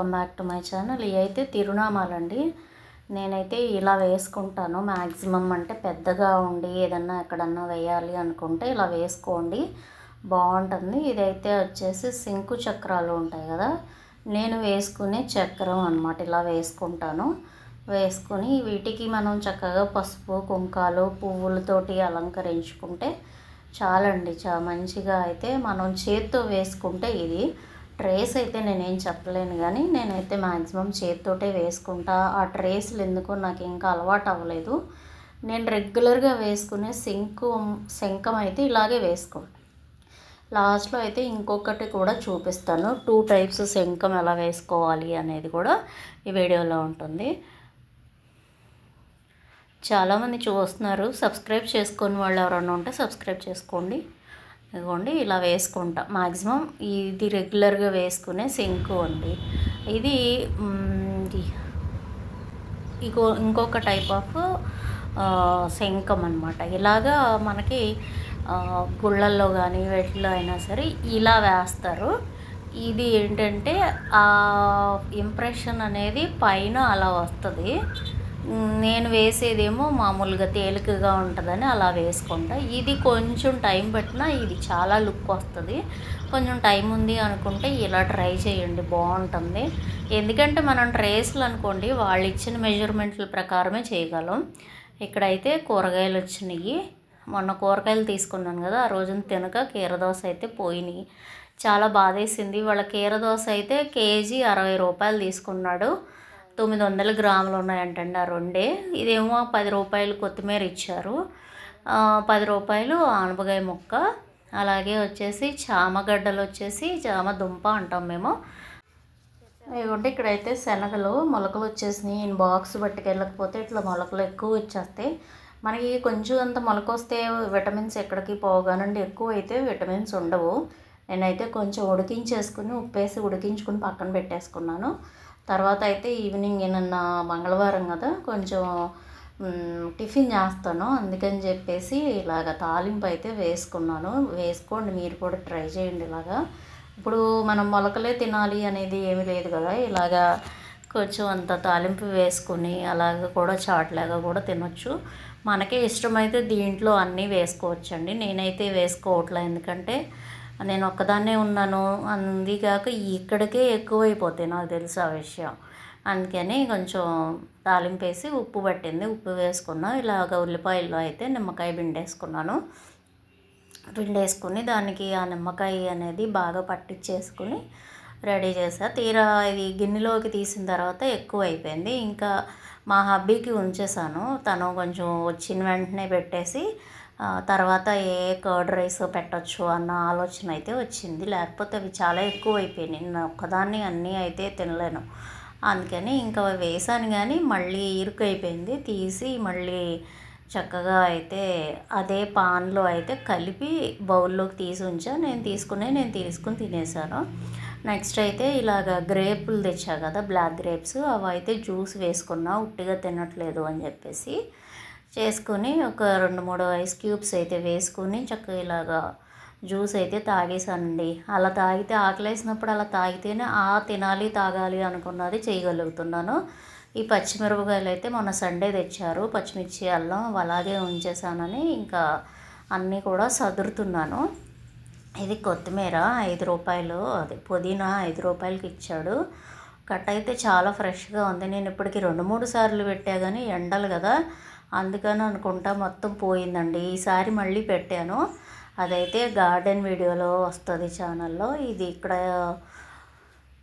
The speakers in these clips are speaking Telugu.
Welcome back to my channel. ఇవి అయితే తిరునామాలండి. నేనైతే ఇలా వేసుకుంటాను. మ్యాక్సిమం అంటే పెద్దగా ఉండి ఏదన్నా ఎక్కడన్నా వేయాలి అనుకుంటే ఇలా వేసుకోండి. బాగుంటుంది. ఇదైతే వచ్చేసి శంకు చక్రాలు ఉంటాయి కదా. నేను వేసుకునే చక్రం అనమాట ఇలా వేసుకుంటాను. వేసుకొని వీటికి మనం చక్కగా పసుపు కుంకాలు పువ్వులతోటి అలంకరించుకుంటే చాలండి. చా మంచిగా అయితే మనం చేత్తో వేసుకుంటే ఇది ట్రేస్ అయితే నేనేం చెప్పలేను కానీ నేనైతే మ్యాక్సిమం చేతితోటే వేసుకుంటా. ఆ ట్రేస్లు ఎందుకో నాకు ఇంకా అలవాటు అవ్వలేదు. నేను రెగ్యులర్గా వేసుకునే సింకు శంఖం అయితే ఇలాగే వేసుకుంటాను లాస్ట్లో అయితే ఇంకొకటి కూడా చూపిస్తాను. టూ టైప్స్ శంఖం ఎలా వేసుకోవాలి అనేది కూడా ఈ వీడియోలో ఉంటుంది. చాలామంది చూస్తున్నారు. సబ్స్క్రైబ్ చేసుకొని వాళ్ళు ఎవరైనా ఉంటే సబ్స్క్రైబ్ చేసుకోండి. ఇదిగోండి ఇలా వేసుకుంటాం. మ్యాక్సిమం ఇది రెగ్యులర్గా వేసుకునే శంకు అండి. ఇది ఇంకో ఇంకొక టైప్ ఆఫ్ శంఖం అనమాట ఇలాగా మనకి గుళ్ళల్లో కానీ వెట్లో అయినా సరే ఇలా వేస్తారు. ఇది ఏంటంటే ఆ ఇంప్రెషన్ అనేది పైన అలా వస్తుంది. నేను వేసేదేమో మామూలుగా తేలికగా ఉంటుందని అలా వేసుకుంటా. ఇది కొంచెం టైం పట్టినా ఇది చాలా లుక్ వస్తుంది. కొంచెం టైం ఉంది అనుకుంటే ఇలా ట్రై చేయండి బాగుంటుంది. ఎందుకంటే మనం ట్రేస్లు అనుకోండి వాళ్ళు ఇచ్చిన మెజర్మెంట్ల ప్రకారమే చేయగలం. ఇక్కడైతే కూరగాయలు వచ్చినాయి. మొన్న కూరగాయలు తీసుకున్నాను కదా ఆ రోజున తినక కీరదోస అయితే పోయినాయి. చాలా బాధేసింది. వాళ్ళ కీరదోస అయితే కేజీ అరవై రూపాయలు తీసుకున్నాడు. తొమ్మిది వందల గ్రాములు ఉన్నాయంటండి ఆ రెండే. ఇదేమో పది రూపాయలు కొత్తిమీర ఇచ్చారు. పది రూపాయలు ఆనపకాయ ముక్క. అలాగే వచ్చేసి చామగడ్డలు వచ్చేసి చామ దుంప అంటాం మేము. ఇదిగోండి ఇక్కడైతే శనగలు మొలకలు వచ్చేసినాయి. నేను బాక్స్ పట్టుకెళ్ళకపోతే ఇట్లా మొలకలు ఎక్కువ వచ్చేస్తాయి. మనకి కొంచెం అంత మొలక వస్తే విటమిన్స్ ఎక్కడికి పోగానండి ఎక్కువ అయితే విటమిన్స్ ఉండవు. నేనైతే కొంచెం ఉడికించేసుకుని ఉప్పేసి ఉడికించుకుని పక్కన పెట్టేసుకున్నాను. తర్వాత అయితే ఈవినింగ్ నిన్న మంగళవారం కదా కొంచెం టిఫిన్ చేస్తాను. అందుకని చెప్పేసి ఇలాగ తాలింపు అయితే వేసుకున్నాను. వేసుకోండి మీరు కూడా ట్రై చేయండి ఇలాగా. ఇప్పుడు మనం మొలకలే తినాలి అనేది ఏమీ లేదు కదా ఇలాగా కొంచెం అంత తాలింపు వేసుకుని అలాగ కూడా చాట్లాగా కూడా తినొచ్చు. మనకే ఇష్టమైతే దీంట్లో అన్నీ వేసుకోవచ్చండి. నేనైతే వేసుకోవట్లే ఎందుకంటే నేను ఒక్కదాన్నే ఉన్నాను అందిగాక ఇక్కడికే ఎక్కువైపోతాయి నాకు తెలుసు ఆ విషయం. అందుకని కొంచెం తాలింపు వేసి ఉప్పు పట్టింది. ఉప్పు వేసుకున్నా ఇలాగ ఉల్లిపాయల్లో అయితే నిమ్మకాయ పిండేసుకున్నాను. పిండేసుకుని దానికి ఆ నిమ్మకాయ అనేది బాగా పట్టించేసుకుని రెడీ చేసా. తీరా ఇది గిన్నెలోకి తీసిన తర్వాత ఎక్కువ అయిపోయింది ఇంకా మా హబ్బీకి ఉంచేసాను తను కొంచెం వచ్చిన వెంటనే పెట్టేసి తర్వాత ఏ కర్డ్ రైస్ పెట్టచ్చు అన్న ఆలోచన అయితే వచ్చింది. లేకపోతే అవి చాలా ఎక్కువ అయిపోయినాయి నేను ఒక్కదాన్ని అన్నీ అయితే తినలేను. అందుకని ఇంకా వేసాను కానీ మళ్ళీ ఇరుకు అయిపోయింది తీసి మళ్ళీ చక్కగా అయితే అదే పాన్లో అయితే కలిపి బౌల్లోకి తీసి ఉంచా. నేను తీసుకునే నేను తీసుకుని తినేసాను. నెక్స్ట్ అయితే ఇలాగ గ్రేపులు తెచ్చా కదా బ్లాక్ గ్రేప్స్ అవి అయితే జ్యూస్ వేసుకున్నా ఉట్టిగా తినట్లేదు అని చెప్పేసి. చేసుకొని ఒక రెండు మూడు ఐస్ క్యూబ్స్ అయితే వేసుకొని చక్కగా ఇలాగా జ్యూస్ అయితే తాగేసానండి అలా తాగితే ఆకలేసినప్పుడు అలా తాగితేనే ఆ తినాలి తాగాలి అనుకున్నది చేయగలుగుతున్నాను. ఈ పచ్చిమిరపకాయలు అయితే మొన్న సండే తెచ్చారు. పచ్చిమిర్చి అల్లం అలాగే ఉంచేసానని ఇంకా అన్నీ కూడా సదురుతున్నాను. ఇది కొత్తిమీర ఐదు రూపాయలు అది పుదీనా ఐదు రూపాయలకి ఇచ్చాడు. కట్ అయితే చాలా ఫ్రెష్గా ఉంది. నేను ఇప్పటికి రెండు మూడు సార్లు పెట్టా కానీ ఎండలు కదా. అందుకని అనుకుంటా మొత్తం పోయిందండి. ఈసారి మళ్ళీ పెట్టాను. అదైతే గార్డెన్ వీడియోలో వస్తుంది ఛానల్లో. ఇది ఇక్కడ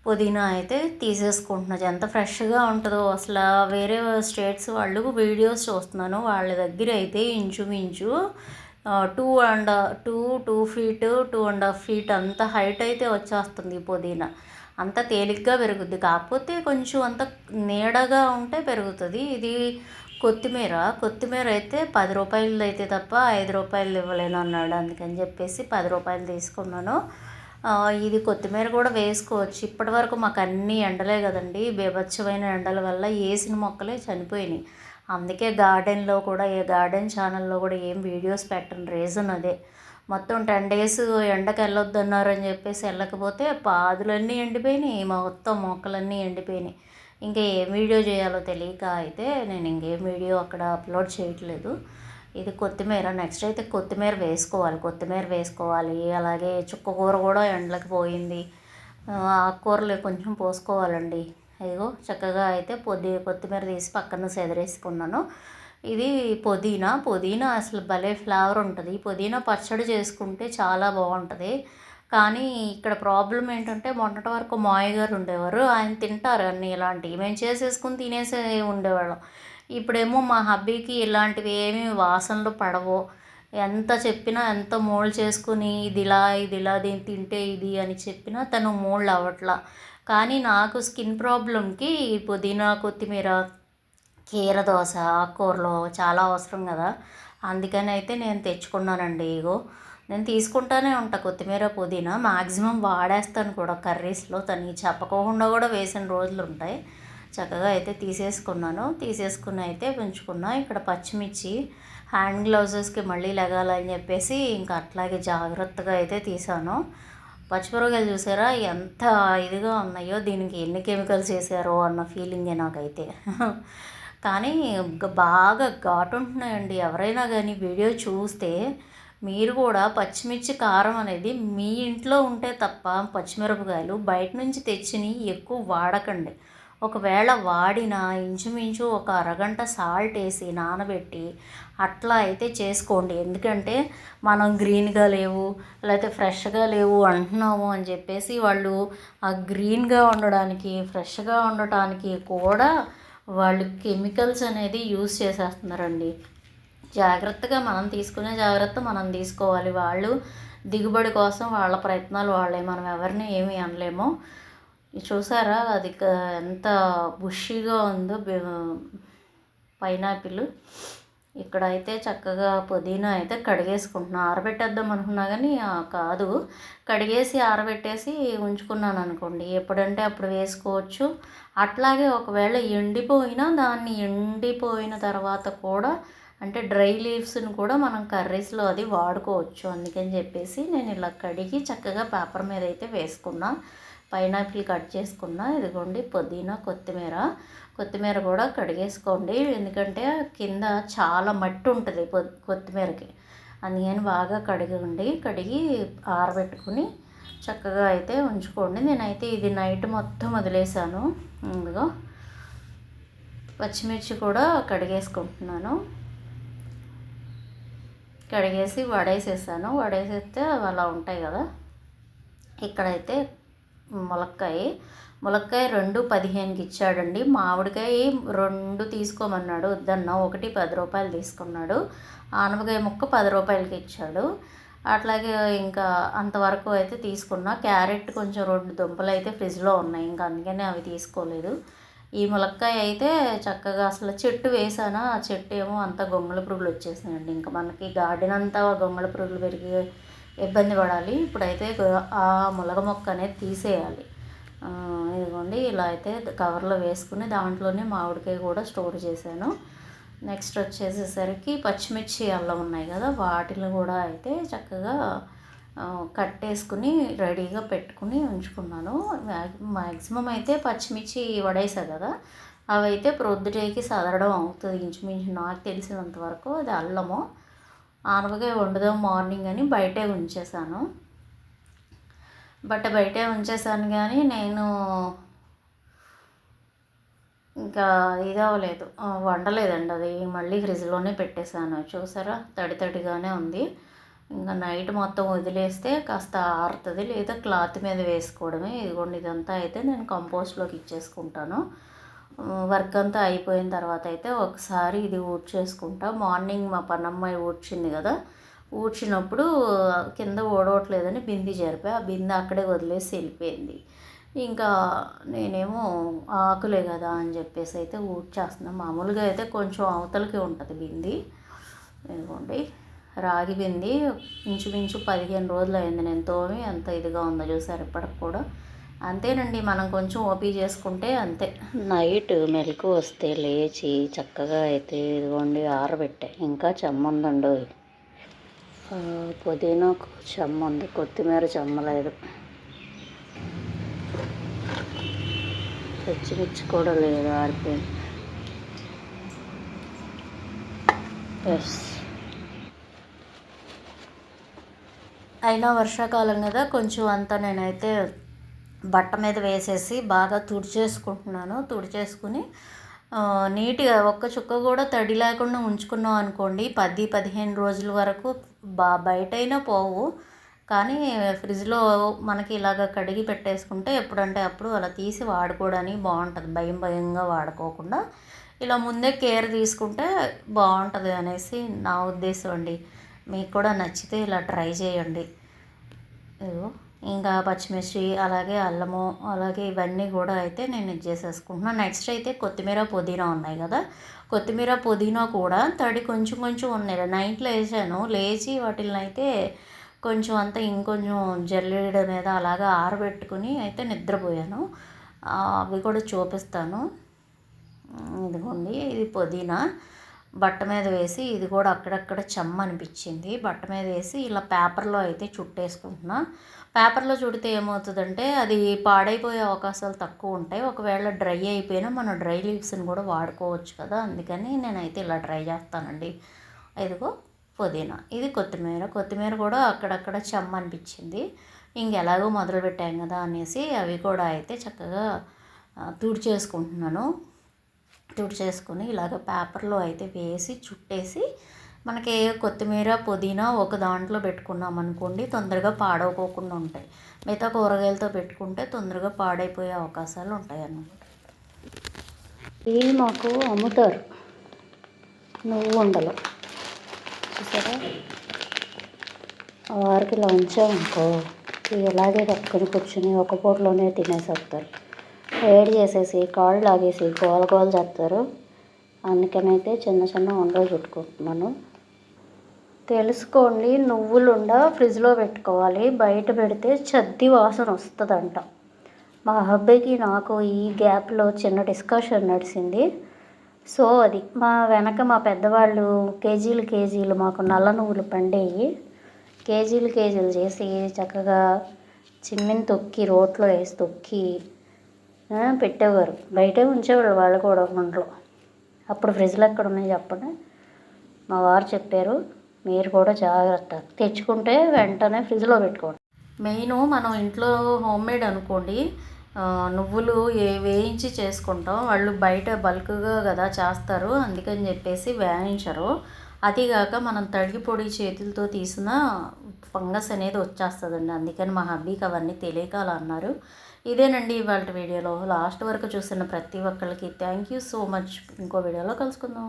పుదీనా అయితే తీసేసుకుంటున్నది ఎంత ఫ్రెష్గా ఉంటుందో. అసలు వేరే స్టేట్స్ వాళ్ళు వీడియోస్ చూస్తున్నాను. వాళ్ళ దగ్గర అయితే ఇంచుమించు two and two two feet two and half feet అంత హైట్ అయితే వచ్చేస్తుంది పుదీనా. అంత తేలిగ్గా పెరుగుద్ది. కాకపోతే కొంచెం అంత నీడగా ఉంటే పెరుగుతుంది. ఇది కొత్తిమీర కొత్తిమీర అయితే పది రూపాయలు అయితే తప్ప ఐదు రూపాయలు ఇవ్వలేను అన్నాడు. అందుకని చెప్పేసి పది రూపాయలు తీసుకున్నాను. ఇది కొత్తిమీర కూడా వేసుకోవచ్చు. ఇప్పటి వరకు మాకు అన్ని ఎండలే కదండి. బీభత్సమైన ఎండల వల్ల వేసిన మొక్కలే చనిపోయినాయి. అందుకే గార్డెన్లో కూడా ఏ గార్డెన్ ఛానల్లో కూడా ఏం వీడియోస్ పెట్టను. రీజన్ అదే. మొత్తం టెన్ డేస్ ఎండకు వెళ్ళొద్దన్నారు అని చెప్పేసి వెళ్ళకపోతే పాదులన్నీ ఎండిపోయినాయి. మొత్తం మొక్కలన్నీ ఎండిపోయినాయి. ఇంకా ఏం వీడియో చేయాలో తెలియక అయితే నేను ఇంకేం వీడియో అక్కడ అప్లోడ్ చేయట్లేదు. ఇది కొత్తిమీర నెక్స్ట్ అయితే కొత్తిమీర వేసుకోవాలి. కొత్తిమీర వేసుకోవాలి. అలాగే చుక్క కూర కూడా ఎండలకు పోయింది. ఆకుకూరలు కొంచెం పోసుకోవాలండి. ఇదిగో చక్కగా అయితే పొద్దు కొత్తిమీర తీసి పక్కన సెదరేసుకున్నాను. ఇది పుదీనా. పుదీనా అసలు భలే ఫ్లేవర్ ఉంటుంది. పుదీనా పచ్చడి చేసుకుంటే చాలా బాగుంటుంది. కానీ ఇక్కడ ప్రాబ్లం ఏంటంటే మొన్నటి వరకు మాయ గారు ఉండేవారు. ఆయన తింటారు అన్నీ ఇలాంటివి. మేము చేసేసుకుని తినేసే ఉండేవాళ్ళం. ఇప్పుడేమో మా హబ్బీకి ఇలాంటివి ఏమీ వాసనలు పడవు. ఎంత చెప్పినా ఎంత మోల్డ్ చేసుకుని ఇది ఇలా ఇది ఇలా దీన్ని తింటే ఇది అని చెప్పినా తను మోల్డ్ అవ్వట్లా. కానీ నాకు స్కిన్ ప్రాబ్లంకి పుదీనా కొత్తిమీర కీర దోశ ఆకుకూరలు చాలా అవసరం కదా. అందుకని అయితే నేను తెచ్చుకున్నానండి ఇగో. నేను తీసుకుంటానే ఉంటా కొత్తిమీర పుదీనా. మ్యాక్సిమం వాడేస్తాను కూడా కర్రీస్లో. తను చెప్పకోకుండా కూడా వేసిన రోజులు ఉంటాయి. చక్కగా అయితే తీసేసుకున్నాను. తీసేసుకుని అయితే పెంచుకున్నా ఇక్కడ పచ్చిమిర్చి హ్యాండ్ గ్లౌజెస్కి మళ్ళీ లెగాలని చెప్పేసి ఇంకా అట్లాగే జాగ్రత్తగా అయితే తీసాను. పచ్చిమిరపకాయలు చూసారా? ఎంత ఇదిగా ఉన్నాయో దీనికి ఎన్ని కెమికల్స్ వేసారో అన్న ఫీలింగే నాకైతే. కానీ బాగా ఘాటు ఉంటున్నాయండి. ఎవరైనా కానీ వీడియో చూస్తే మీరు కూడా పచ్చిమిర్చి కారం అనేది మీ ఇంట్లో ఉంటే తప్ప పచ్చిమిరపకాయలు బయట నుంచి తెచ్చిని ఎక్కువ వాడకండి. ఒకవేళ వాడిన ఇంచుమించు ఒక అరగంట సాల్ట్ వేసి నానబెట్టి అట్లా అయితే చేసుకోండి. ఎందుకంటే మనం గ్రీన్గా లేవు లేకపోతే ఫ్రెష్గా లేవు అంటున్నాము అని చెప్పేసి వాళ్ళు ఆ గ్రీన్గా ఉండడానికి ఫ్రెష్గా ఉండటానికి కూడా వాళ్ళు కెమికల్స్ అనేది యూస్ చేసేస్తున్నారండి. జాగ్రత్తగా మనం తీసుకునే జాగ్రత్త మనం తీసుకోవాలి. వాళ్ళు దిగుబడి కోసం వాళ్ళ ప్రయత్నాలు వాళ్ళే. మనం ఎవరిని ఏమీ అనలేము. చూసారా అది ఎంత బుషీగా ఉందో పైనాపిల్. ఇక్కడ అయితే చక్కగా పుదీనా అయితే కడిగేసుకుంటున్నాను ఆరబెట్టేద్దాం అనుకున్నా కానీ కాదు. కడిగేసి ఆరబెట్టేసి ఉంచుకున్నాను అనుకోండి. ఎప్పుడంటే అప్పుడు వేసుకోవచ్చు. అట్లాగే ఒకవేళ ఎండిపోయినా దాన్ని ఎండిపోయిన తర్వాత కూడా అంటే డ్రై లీవ్స్ని కూడా మనం కర్రీస్లో అది వాడుకోవచ్చు. అందుకని చెప్పేసి నేను ఇలా కడిగి చక్కగా పేపర్ మీద అయితే వేసుకున్నా. పైనాపిల్ కట్ చేసుకున్నా. ఇదిగోండి పుదీనా కొత్తిమీర. కొత్తిమీర కూడా కడిగేసుకోండి. ఎందుకంటే కింద చాలా మట్టి ఉంటుంది కొత్తిమీరకి. అందుకని బాగా కడిగండి. కడిగి ఆరబెట్టుకుని చక్కగా అయితే ఉంచుకోండి. నేనైతే ఇది నైట్ మొత్తం వదిలేసాను. ఇదిగో పచ్చిమిర్చి కూడా కడిగేసుకుంటున్నాను. కడిగేసి వడేసేసాను. వడేసేస్తే అలా ఉంటాయి కదా. ఇక్కడైతే ములక్కాయ. ములక్కాయ రెండు పదిహేనుకి ఇచ్చాడండి. మామిడికాయ రెండు తీసుకోమన్నాడు. వద్దన్న ఒకటి పది రూపాయలు తీసుకున్నాడు. ఆనపకాయ ముక్క పది రూపాయలకి ఇచ్చాడు. అట్లాగే ఇంకా అంతవరకు అయితే తీసుకున్నా. క్యారెట్ కొంచెం రెండు దుంపలు అయితే ఫ్రిడ్జ్లో ఉన్నాయి. ఇంకా అందుకనే అవి తీసుకోలేదు. ఈ ములక్కాయ అయితే చక్కగా అసలు చెట్టు వేసానా ఆ చెట్టు ఏమో అంత గొంగళ పురుగులు వచ్చేసినాయండి. ఇంకా మనకి గార్డెన్ అంతా గొంగళ పురుగులు పెరిగి ఇబ్బంది పడాలి. ఇప్పుడైతే ఆ ములగ మొక్క అనేది తీసేయాలి. ఇదిగోండి ఇలా అయితే కవర్లో వేసుకుని దాంట్లోనే మామిడికాయ కూడా స్టోర్ చేశాను. నెక్స్ట్ వచ్చేసేసరికి పచ్చిమిర్చి అల్లం ఉన్నాయి కదా వాటిని కూడా అయితే చక్కగా కట్టేసుకుని రెడీగా పెట్టుకుని ఉంచుకున్నాను. మ్యాక్సిమం అయితే పచ్చిమిర్చి వడేసా కదా అవైతే ప్రొద్దుటేకి సదరడం అవుతుంది ఇంచుమించు. నాకు తెలిసినంత వరకు అది అల్లము. ఆనపకాయ వండుదాం మార్నింగ్ అని బయటే ఉంచేసాను. బట్ బయటే ఉంచేసాను కానీ నేను ఇంకా ఇది అవ్వలేదు. వండలేదండి అది. మళ్ళీ ఫ్రిడ్జ్లోనే పెట్టేశాను చూసారా? తడి తడిగానే ఉంది. ఇంకా నైట్ మొత్తం వదిలేస్తే కాస్త ఆరుతుంది లేదా క్లాత్ మీద వేసుకోవడమే. ఇదిగోండి ఇదంతా అయితే నేను కంపోస్ట్లోకి ఇచ్చేసుకుంటాను. వర్క్ అంతా అయిపోయిన తర్వాత అయితే ఒకసారి ఇది ఊడ్చేసుకుంటా. మార్నింగ్ మా పనమ్మాయి ఊడ్చింది కదా ఊడ్చినప్పుడు కింద ఓడవట్లేదని బింది జరిపా ఆ బిందె అక్కడే వదిలేసి వెళ్ళిపోయింది. ఇంకా నేనేమో ఆకులే కదా అని చెప్పేసి అయితే ఊడ్చేస్తున్నాను మామూలుగా అయితే కొంచెం అవతలకి ఉంటుంది బింది. ఇదిగోండి. రాగి బింది ఇంచుమించు పదిహేను రోజులు అయింది నేను తోమి ఎంత ఇదిగా ఉందో చూసారు ఇప్పటికి కూడా. అంతేనండి మనం కొంచెం ఓపీ చేసుకుంటే అంతే. నైట్ మెలకు వస్తే లేచి చక్కగా అయితే ఇదిగోండి ఆరబెట్టే. ఇంకా చెమ్మందండు. ఆ, పుదీనా చెమ్మ ఉంది కొత్తిమీర చెమ్మలేదు పచ్చిమిర్చి కూడా లేదు ఆరిపోయింది. ఎస్ అయినా వర్షాకాలం కదా కొంచెం అంతా నేనైతే బట్ట మీద వేసేసి బాగా తుడిచేసుకుంటున్నాను. తుడిచేసుకుని నీట్గా ఒక్క చుక్క కూడా తడి లేకుండా ఉంచుకున్నాం అనుకోండి పది పదిహేను రోజుల వరకు బా బయటైనా పోవు. కానీ ఫ్రిడ్జ్లో మనకి ఇలాగ కడిగి పెట్టేసుకుంటే ఎప్పుడంటే అప్పుడు అలా తీసి వాడుకోవడానికి బాగుంటుంది. భయం భయంగా వాడుకోకుండా. ఇలా ముందే కేర్ తీసుకుంటే బాగుంటుంది అనేసి నా ఉద్దేశం అండి. మీకు కూడా నచ్చితే ఇలా ట్రై చేయండి. ఇంకా పచ్చిమిర్చి అలాగే అల్లము అలాగే ఇవన్నీ కూడా అయితే నేను ఇది చేసేసుకుంటున్నాను నెక్స్ట్ అయితే కొత్తిమీర పుదీనా ఉన్నాయి కదా. కొత్తిమీర పుదీనా కూడా తడి కొంచెం కొంచెం ఉన్నాయి. నైట్లో వేసాను. లేచి వాటిని అయితే కొంచెం అంతా ఇంకొంచెం జల్లెడ మీద అలాగా ఆరబెట్టుకుని అయితే నిద్రపోయాను. అవి కూడా చూపిస్తాను. ఇదిగోండి ఇది పుదీనా. బట్ట మీద వేసి ఇది కూడా అక్కడక్కడ చెమ్మ అనిపించింది. బట్ట మీద వేసి ఇలా పేపర్లో అయితే చుట్టేసుకుంటున్నా. పేపర్లో చుడితే ఏమవుతుందంటే అది పాడైపోయే అవకాశాలు తక్కువ ఉంటాయి. ఒకవేళ డ్రై అయిపోయినా మనం డ్రై లీవ్స్ని కూడా వాడుకోవచ్చు కదా. అందుకని నేనైతే ఇలా డ్రై చేస్తానండి. ఇదిగో పుదీనా. ఇది కొత్తిమీర. కొత్తిమీర కూడా అక్కడక్కడ చెమ్మ అనిపించింది. ఇంకెలాగో మొదలు పెట్టాం కదా అనేసి అవి కూడా అయితే చక్కగా తుడిచేసుకుంటున్నాను. తుడిచేసుకుని ఇలాగ పేపర్లో అయితే వేసి చుట్టేసి మనకి కొత్తిమీర పుదీనా ఒక దాంట్లో పెట్టుకున్నాం అనుకోండి తొందరగా పాడవకోకుండా ఉంటాయి. మిగతా కూరగాయలతో పెట్టుకుంటే తొందరగా పాడైపోయే అవకాశాలు ఉంటాయి అన్నమాట. ఇవి మాకు అమ్ముతారు. నువ్వు ఉండలు చూసారా? వారికి లంచం అనుకో ఇలాగే పట్టుకొని కూర్చుని ఒక పూటలోనే తినేసేస్తారు వేడి చేసేసి కాళ్ళు లాగేసి గోల గోల చేస్తారు. అందుకనైతే చిన్న చిన్న ఉండలు చుట్టుకుంటున్నాను తెలుసుకోండి నువ్వులుండ ఫ్రిడ్జ్లో పెట్టుకోవాలి. బయట పెడితే చద్ది వాసన వస్తుందంట. మా హబ్బీకి నాకు ఈ గ్యాప్లో చిన్న డిస్కషన్ నడిచింది సో అది మా వెనక మా పెద్దవాళ్ళు కేజీలు కేజీలు మాకు నల్ల నువ్వులు పండేవి కేజీలు కేజీలు చేసి చక్కగా చిమ్మిని తొక్కి రోట్లో వేసి తొక్కి పెట్టేవారు. బయటే ఉంచేవాళ్ళు వాళ్ళు కూడా ఒంట్లో అప్పుడు ఫ్రిడ్జ్లు ఎక్కడ ఉన్నాయి చెప్పండి. మా వారు చెప్పారు మీరు కూడా జాగ్రత్త. తెచ్చుకుంటే వెంటనే ఫ్రిడ్జ్లో పెట్టుకోండి. మెయిన్ మనం ఇంట్లో హోమ్ మేడ్ అనుకోండి నువ్వులు ఏ వేయించి చేసుకుంటాం. వాళ్ళు బయట బల్క్గా కదా చేస్తారు. అందుకని చెప్పేసి వేయించరు. అదిగాక మనం తడిగి పొడి చేతులతో తీసిన ఫంగస్ అనేది వచ్చేస్తుందండి. అందుకని మా హబ్బీకి అవన్నీ తెలియక అలా అన్నారు. ఇదేనండి ఇవాళ వీడియోలో. లాస్ట్ వరకు చూసిన ప్రతి ఒక్కరికి థ్యాంక్ యూ సో మచ్ ఇంకో వీడియోలో కలుసుకుందాం.